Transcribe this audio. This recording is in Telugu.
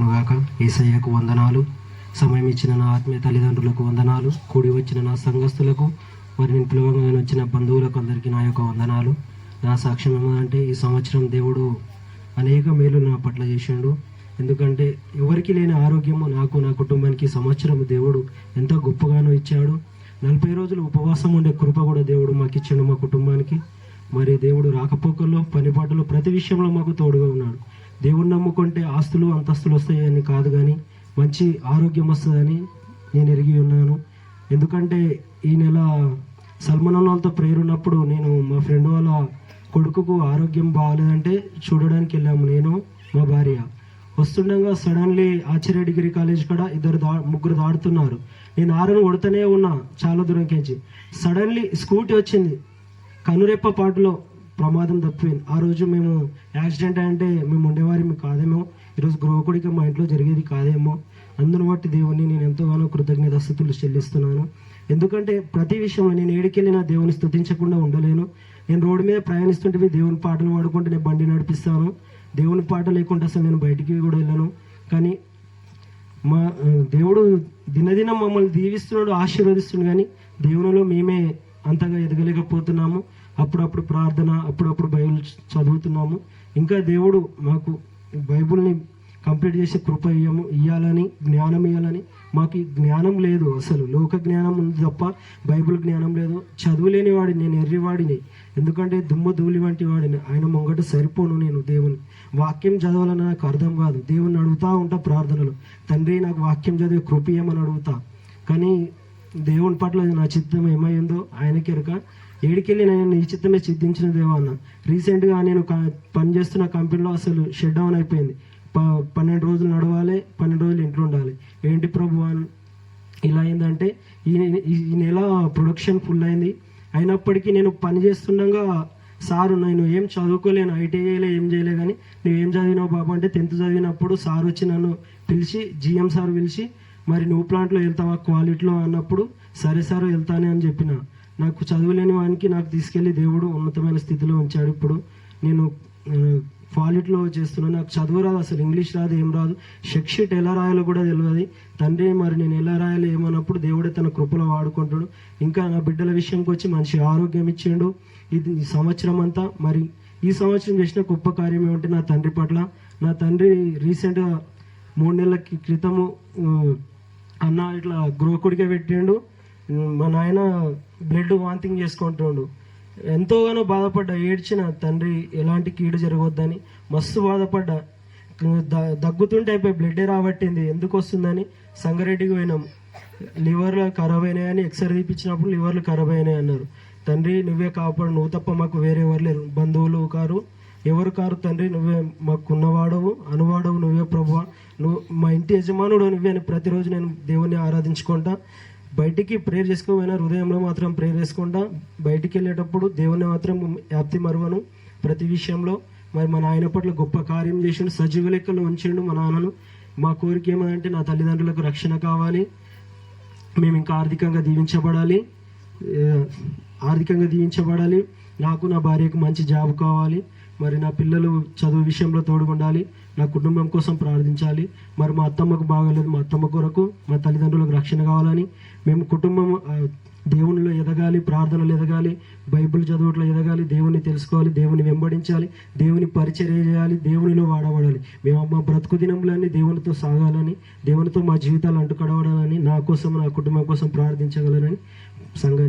గాక ఏసయ్యకు వందనాలు. సమయం ఇచ్చిన నా ఆత్మీయ తల్లిదండ్రులకు వందనాలు. కూడి వచ్చిన నా సంఘస్థులకు మరి నేను పిలవంగా వచ్చిన బంధువులకు అందరికీ నా యొక్క వందనాలు. నా సాక్ష్యం ఏమంటే ఈ సంవత్సరం దేవుడు అనేక మేలు నా పట్ల చేసిండు. ఎందుకంటే ఎవరికి లేని ఆరోగ్యము నాకు నా కుటుంబానికి సంవత్సరం దేవుడు ఎంతో గొప్పగానో ఇచ్చాడు. నలభై రోజులు ఉపవాసం ఉండే కృప కూడా దేవుడు మాకు ఇచ్చాడు మా కుటుంబానికి. మరి దేవుడు రాకపోకల్లో పనిపాటలో ప్రతి విషయంలో మాకు తోడుగా ఉన్నాడు. దేవుణ్ణి నమ్ముకుంటే ఆస్తులు అంతస్తులు వస్తాయని కాదు కానీ మంచి ఆరోగ్యం వస్తుందని నేను ఎరిగి ఉన్నాను. ఎందుకంటే ఈ నెల సల్మాన్ వాళ్ళతో ప్రేరు ఉన్నప్పుడు నేను మా ఫ్రెండ్ వాళ్ళ కొడుకుకు ఆరోగ్యం బాగాలేదంటే చూడడానికి వెళ్ళాము నేను మా భార్య. వస్తుండగా సడన్లీ ఆచార్య డిగ్రీ కాలేజ్ కాడ ఇద్దరు దా ముగ్గురు దాడుతున్నారు. నేను ఆరును కొడుతూనే ఉన్నా చాలా దూరం కేంచి సడన్లీ స్కూటీ వచ్చింది. కనురెప్ప పాటలో ప్రమాదం తప్పిపోయింది ఆ రోజు మేము యాక్సిడెంట్ అంటే మేము ఉండేవారి కాదేమో. ఈరోజు గృహకుడికి మా ఇంట్లో జరిగేది కాదేమో. అందును బట్టి దేవుని నేను ఎంతగానో కృతజ్ఞత స్థుతులు చెల్లిస్తున్నాను. ఎందుకంటే ప్రతి విషయంలో నేను ఏడికెళ్ళినా దేవుని స్థుతించకుండా ఉండలేను. నేను రోడ్డు మీద ప్రయాణిస్తుంటే దేవుని పాటలు పాడుకుంటే నేను బండి నడిపిస్తాను. దేవుని పాట లేకుండా అసలు నేను బయటికి కూడా వెళ్ళను. కానీ మా దేవుడు దినదినం మమ్మల్ని దీవిస్తున్నాడు ఆశీర్వదిస్తున్నాడు. కానీ దేవునిలో మేమే అంతగా ఎదగలేకపోతున్నాము. అప్పుడప్పుడు ప్రార్థన అప్పుడప్పుడు బైబిల్ చదువుతున్నాము. ఇంకా దేవుడు మాకు బైబిల్ని కంప్లీట్ చేసే కృప ఇయ్యము ఇయ్యాలని జ్ఞానం ఇవ్వాలని మాకు జ్ఞానం లేదు అసలు. లోక జ్ఞానం ఉంది తప్ప బైబిల్ జ్ఞానం లేదు. చదువులేని వాడిని నేను ఎర్రివాడిని. ఎందుకంటే దుమ్ము ధూళి వంటి వాడిని. ఆయన ముంగట సరిపోను నేను దేవుని. వాక్యం చదవాలని నాకు అర్థం కాదు. దేవుని అడుగుతా ఉంటా ప్రార్థనలు. తండ్రి నాకు వాక్యం చదివే కృప ఇయ్యమని అడుగుతా. కానీ దేవుని పట్ల నా చిత్తం ఏమైందో ఆయనకి ఎరక ఏడికెళ్ళి నేను నీ చిత్తమే సిద్ధించిన దేవా అన్న. రీసెంట్గా నేను పనిచేస్తున్న కంపెనీలో అసలు షట్ డౌన్ అయిపోయింది. ప పన్నెండు రోజులు నడవాలి పన్నెండు రోజులు ఇంట్లో ఉండాలి. ఏంటి ప్రభు అని? ఇలా అయిందంటే ఈ ఈ- నెల ప్రొడక్షన్ ఫుల్ అయింది. అయినప్పటికీ నేను పని చేస్తుండగా సారు నేను ఏం చదువుకోలేను ఐటీ ఏం చేయలే కానీ నువ్వేం చదివినావు బాబు అంటే టెన్త్ చదివినప్పుడు సార్ వచ్చి నన్ను పిలిచి జిఎం సార్ పిలిచి మరి నువ్వు ప్లాంట్లో వెళ్తావా క్వాలిటీలో అన్నప్పుడు సరే సార్ వెళ్తానే అని చెప్పిన. నాకు చదువులేని వానికి నాకు తీసుకెళ్ళి దేవుడు ఉన్నతమైన స్థితిలో ఉంచాడు. ఇప్పుడు నేను ఫాలిట్లో చేస్తున్నాను నాకు చదువు రాదు అసలు ఇంగ్లీష్ రాదు ఏం రాదు. చెక్ ఎలా రాయాలో కూడా తెలియదు తండ్రి మరి నేను ఎలా రాయాలి ఏమన్నప్పుడు దేవుడే తన కృపలో వాడుకుంటాడు. ఇంకా నా బిడ్డల విషయంకి వచ్చి మంచి ఆరోగ్యం ఇచ్చిండు. ఇది ఈ సంవత్సరం అంతా మరి ఈ సంవత్సరం చేసిన గొప్ప కార్యం ఏమంటే నా తండ్రి పట్ల. నా తండ్రి రీసెంట్గా మూడు నెలల క్రితము అన్న ఇట్లా గృహకుడిగా పెట్టిండు. మా నాయన బ్లడ్ వాంతింగ్ చేసుకుంటుండు ఎంతోగానో బాధపడ్డా ఏడ్చిన తండ్రి ఎలాంటి కీడు జరగవద్దని మస్తు బాధపడ్డా. ద- దగ్గుతుంటే అయిపోయి బ్లడ్డే రాబట్టింది. ఎందుకు వస్తుందని? సంగారెడ్డికి పోయినాం. లివర్లు ఖరాబ్ అయినాయని ఎక్స్రే తీపించినప్పుడు లివర్లు ఖరాబ్ అయినాయి అన్నారు. తండ్రి నువ్వే కాపాడు. నువ్వు తప్ప మాకు వేరే ఎవరు లేరు. బంధువులు కారు. ఎవరు కారు తండ్రి? నువ్వే మాకున్నవాడవు అనువాడవు నువ్వే ప్రభు నువ్వు మా ఇంటి యజమానుడు నువ్వే అని ప్రతిరోజు నేను దేవుణ్ణి ఆరాధించుకుంటా. బయటికి ప్రేయర్ చేసుకోమైనా హృదయంలో మాత్రం ప్రేయర్ చేసుకుంటా బయటికి వెళ్ళేటప్పుడు దేవుని మాత్రం వ్యాప్తి మరువను. ప్రతి విషయంలో మరి మన ఆయన పట్ల గొప్ప కార్యం చేసిండు సజీవ లెక్కలు ఉంచిండు మా నాన్నను మా కోరిక ఏమంటే నా తల్లిదండ్రులకు రక్షణ కావాలి. మేము ఇంకా ఆర్థికంగా దీవించబడాలి. ఆర్థికంగా దీవించబడాలి. నాకు నా భార్యకు మంచి జాబ్ కావాలి. మరి నా పిల్లలు చదువు విషయంలో తోడుగుండాలి. నా కుటుంబం కోసం ప్రార్థించాలి. మరి మా అత్తమ్మకు బాగోలేదు. మా అత్తమ్మ కొరకు మా తల్లిదండ్రులకు రక్షణ కావాలని మేము కుటుంబం దేవునిలో ఎదగాలి ప్రార్థనలు ఎదగాలి బైబిల్ చదువుట్లో ఎదగాలి దేవుని తెలుసుకోవాలి దేవుని వెంబడించాలి దేవుని పరిచర్య చేయాలి దేవునిలో వాడబడాలి. మేము మా బ్రతుకు దినములన్నీ దేవునితో సాగాలని దేవునితో మా జీవితాలు అంటుకడవడాలని నా కోసం నా కుటుంబం కోసం ప్రార్థించగలనని సంఘాన్ని